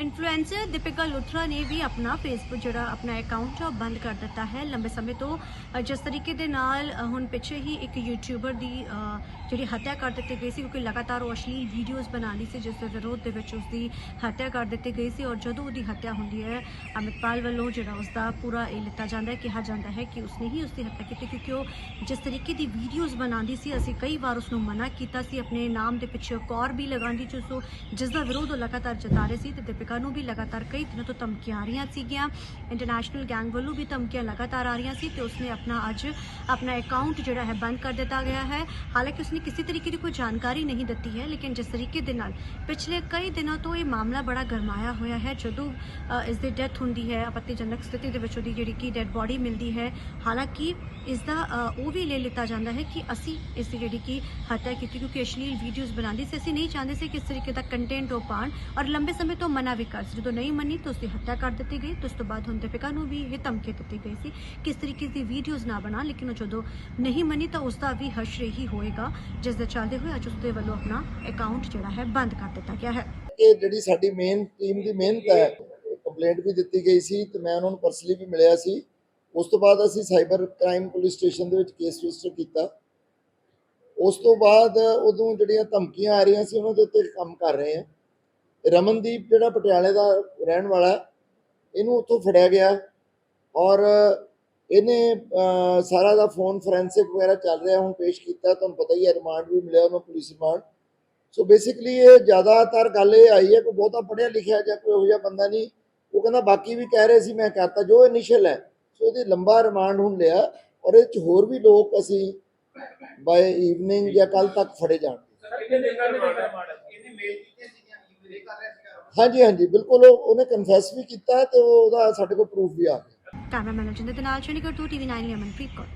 Influencer Deepika Luthra ਨੇ ਵੀ ਆਪਣਾ Facebook ਜਿਹੜਾ ਆਪਣਾ ਅਕਾਊਂਟ ਹੈ ਉਹ ਬੰਦ ਕਰ ਦਿੱਤਾ ਹੈ ਲੰਬੇ ਸਮੇਂ ਤੋਂ। ਅ, ਜਿਸ ਤਰੀਕੇ ਦੇ ਨਾਲ ਅ, ਹੁਣ ਪਿੱਛੇ ਹੀ ਇੱਕ ਯੂਟਿਊਬਰ ਦੀ ਅ, ਜਿਹੜੀ ਹੱਤਿਆ ਕਰ ਦਿੱਤੀ ਗਈ ਸੀ ਕਿਉਂਕਿ ਲਗਾਤਾਰ ਉਹ ਅਸ਼ਲੀਲ ਵੀਡੀਓਜ਼ ਬਣਾਉਂਦੀ ਸੀ ਜਿਸ ਦੇ ਵਿਰੋਧ ਦੇ ਵਿੱਚ ਉਸ ਦੀ ਹੱਤਿਆ ਕਰ ਦਿੱਤੀ ਗਈ ਸੀ ਔਰ ਜਦੋਂ ਉਹਦੀ ਹੱਤਿਆ ਹੁੰਦੀ ਹੈ ਅਮਿਤਪਾਲ ਵੱਲੋਂ ਜਿਹੜਾ ਉਸ ਦਾ ਪੂਰਾ ਇਹ ਲਿੱਤਾ ਜਾਂਦਾ ਹੈ ਕਿਹਾ ਜਾਂਦਾ ਹੈ ਕਿ ਉਸਨੇ ਹੀ ਉਸ ਦੀ ਹੱਤਿਆ ਕੀਤੀ ਕਿਉਂਕਿ ਉਹ ਜਿਸ ਤਰੀਕੇ ਦੀ ਵੀਡੀਓਜ਼ ਬਣਾਉਂਦੀ ਸੀ ਅਸੀਂ ਕਈ ਵਾਰ ਉਸ ਨੂੰ ਮਨਾ ਕੀਤਾ ਸੀ ਆਪਣੇ ਨਾਮ ਦੇ ਪਿੱਛੇ ਕੌਰ ਵੀ ਲਗਾਉਂਦੀ ਜਿਸ ਤੋਂ ਜਿਸ ਦਾ ਵਿਰੋਧ ਉਹ ਲਗਾਤਾਰ ਜਤਾ ਰਹੇ ਸੀ ਤੇ ਦੀਪਿਕਾ ਨੂੰ ਵੀ ਲਗਾਤਾਰ ਕਈ ਦਿਨਾਂ ਤੋਂ ਧਮਕੀਆਂ ਆ ਰਹੀਆਂ ਸੀਗੀਆਂ ਇੰਟਰਨੈਸ਼ਨਲ ਗੈਂਗ ਵੱਲੋਂ ਵੀ ਧਮਕੀਆਂ ਲਗਾਤਾਰ ਆ ਰਹੀਆਂ ਸੀ ਤੇ ਉਸਨੇ ਆਪਣਾ ਅੱਜ ਆਪਣਾ ਅਕਾਊਂਟ ਜਿਹੜਾ ਹੈ ਬੰਦ ਕਰ ਦਿੱਤਾ ਗਿਆ ਹੈ ਹਾਲਾਂਕਿ ਉਸਨੇ ਕਿਸੇ ਤਰੀਕੇ ਦੀ ਕੋਈ ਜਾਣਕਾਰੀ ਨਹੀਂ ਦਿੱਤੀ ਹੈ ਲੇਕਿਨ ਜਿਸ ਤਰੀਕੇ ਦੇ ਨਾਲ ਪਿਛਲੇ ਕਈ ਦਿਨਾਂ ਤੋਂ ਇਹ ਮਾਮਲਾ ਬੜਾ ਗਰਮਾਇਆ ਹੋਇਆ ਹੈ ਜਦੋਂ ਅ, ਇਸ ਦੀ ਡੈਥ ਹੁੰਦੀ ਹੈ ਆਪੱਤੀਜਨਕ ਸਥਿਤੀ ਦੇ ਵਿੱਚ ਉਹਦੀ ਜਿਹੜੀ ਕਿ ਡੈਡ ਬੋਡੀ ਮਿਲਦੀ ਹੈ ਹਾਲਾਂਕਿ ਇਸ ਦਾ ਅ, ਉਹ ਵੀ ਲੈ ਲਿੱਤਾ ਜਾਂਦਾ ਹੈ ਕਿ ਅਸੀਂ ਇਸ ਦੀ ਜਿਹੜੀ ਕਿ ਹੱਤਿਆ ਕੀਤੀ ਕਿਉਂਕਿ ਅਸ਼ਲੀਲ ਵੀਡੀਓਜ਼ ਬਣਾਉਂਦੀ ਸੀ ਅਸੀਂ ਨਹੀਂ ਚਾਹੁੰਦੇ ਸੀ ਕਿ ਇਸ ਤਰੀਕੇ ਦਾ ਕੰਟੈਂਟ ਉਹ ਪਾਉਣ ਔਰ ਲੰਬੇ ਸਮੇਂ ਤੋਂ ਮਨਾ ਵੀ ਕਰ ਸੀ। ਜਦੋਂ ਨਹੀਂ ਮੰਨੀ ਤਾਂ ਉਸ ਦੀ ਹੱਤਿਆ ਕਰ ਦਿੱਤੀ ਗਈ। ਤੇ ਉਸ ਤੋਂ ਬਾਅਦ ਹੁਣ ਦੀਪਿਕਾ ਨੂੰ ਵੀ ਇਹ ਧਮਕੀ ਦਿੱਤੀ ਗਈ ਸੀ ਕਿ ਇਸ ਤਰੀਕੇ ਦੀ ਵੀਡੀਓਜ਼ ਨਾ ਬਣਾ। ਲੇਕਿਨ ਉਹ ਜਦੋਂ ਨਹੀਂ ਮੰਨੀ ਜਿਸ ਦੇ ਚੱਲਦੇ ਹੋਏ ਅੱਜ ਉਸ ਵੱਲੋਂ ਆਪਣਾ ਅਕਾਊਂਟ ਜਿਹੜਾ ਹੈ ਬੰਦ ਕਰ ਦਿੱਤਾ ਗਿਆ ਹੈ। ਕਿ ਜਿਹੜੀ ਸਾਡੀ ਮੇਨ ਟੀਮ ਦੀ ਮਿਹਨਤ ਹੈ ਕੰਪਲੇਂਟ ਵੀ ਦਿੱਤੀ ਗਈ ਸੀ ਤੇ ਮੈਂ ਉਹਨਾਂ ਨੂੰ ਪਰਸਨਲੀ ਵੀ ਮਿਲਿਆ ਸੀ। ਉਸ ਤੋਂ ਬਾਅਦ ਅਸੀਂ ਸਾਈਬਰ ਕ੍ਰਾਈਮ ਪੁਲਿਸ ਸਟੇਸ਼ਨ ਦੇ ਵਿੱਚ ਕੇਸ ਰਜਿਸਟਰ ਕੀਤਾ। ਉਸ ਤੋਂ ਬਾਅਦ ਉਦੋਂ ਜਿਹੜੀਆਂ ਧਮਕੀਆਂ ਆ ਰਹੀਆਂ ਸੀ, ਉਹਨਾਂ ਦੇ ਉੱਤੇ ਕੰਮ ਕਰ ਰਹੇ ਹਾਂ। ਰਮਨਦੀਪ ਜਿਹੜਾ ਪਟਿਆਲੇ ਦਾ ਰਹਿਣ ਵਾਲਾ ਇਹਨੂੰ ਉੱਥੋਂ ਫੜਿਆ ਗਿਆ ਔਰ ਇਹਨੇ ਸਾਰਾ ਦਾ ਫੋਨ ਫੋਰੈਂਸਿਕ ਵਗੈਰਾ ਚੱਲ ਰਿਹਾ, ਹੁਣ ਪੇਸ਼ ਕੀਤਾ, ਤੁਹਾਨੂੰ ਪਤਾ ਹੀ ਹੈ ਰਿਮਾਂਡ ਵੀ ਮਿਲਿਆ ਉਹਨੂੰ ਪੁਲਿਸ ਰਿਮਾਂਡ ਸੋ ਬੇਸਿਕਲੀ ਇਹ ਜ਼ਿਆਦਾਤਰ ਗੱਲ ਇਹ ਆਈ ਹੈ, ਕੋਈ ਬਹੁਤਾ ਪੜ੍ਹਿਆ ਲਿਖਿਆ ਜਾਂ ਕੋਈ ਇਹੋ ਜਿਹਾ ਬੰਦਾ ਨਹੀਂ, ਉਹ ਕਹਿੰਦਾ ਬਾਕੀ ਵੀ ਕਹਿ ਰਹੇ ਸੀ, ਮੈਂ ਕਹਤਾ ਜੋ ਇਨੀਸ਼ੀਅਲ ਹੈ, ਸੋ ਇਹਦੀ ਲੰਬਾ ਰਿਮਾਂਡ ਹੁਣ ਲਿਆ ਔਰ ਇਹ ਚ ਹੋਰ ਵੀ ਲੋਕ ਅਸੀਂ ਬਾਏ ਈਵਨਿੰਗ ਜਾਂ ਕੱਲ ਤੱਕ ਫੜੇ ਜਾਣਗੇ। ਸਰ ਇਹਨੇ ਦਿਨ ਦਾ ਰਿਮਾਂਡ ਹੈ? ਇਹਨੇ ਮੇਲ ਕੀਤੀਆਂ ਹਾਂਜੀ ਹਾਂਜੀ, ਬਿਲਕੁਲ ਉਹ- ਉਹਨੇ ਕਨਫੈਸ ਵੀ ਕੀਤਾ ਤੇ ਉਹਦਾ ਸਾਡੇ ਕੋਲ ਪ੍ਰੂਫ ਵੀ ਆ ਗਿਆ। ਕੈਮਰਾਮੈਨ ਅਜਿੰਦਰ ਦੇ ਨਾਲ, ਚੰਡੀਗੜ੍ਹ ਤੋਂ ਟੀਵੀ 9 ਲਈ ਅਮਨਪ੍ਰੀਤ ਕੌਰ।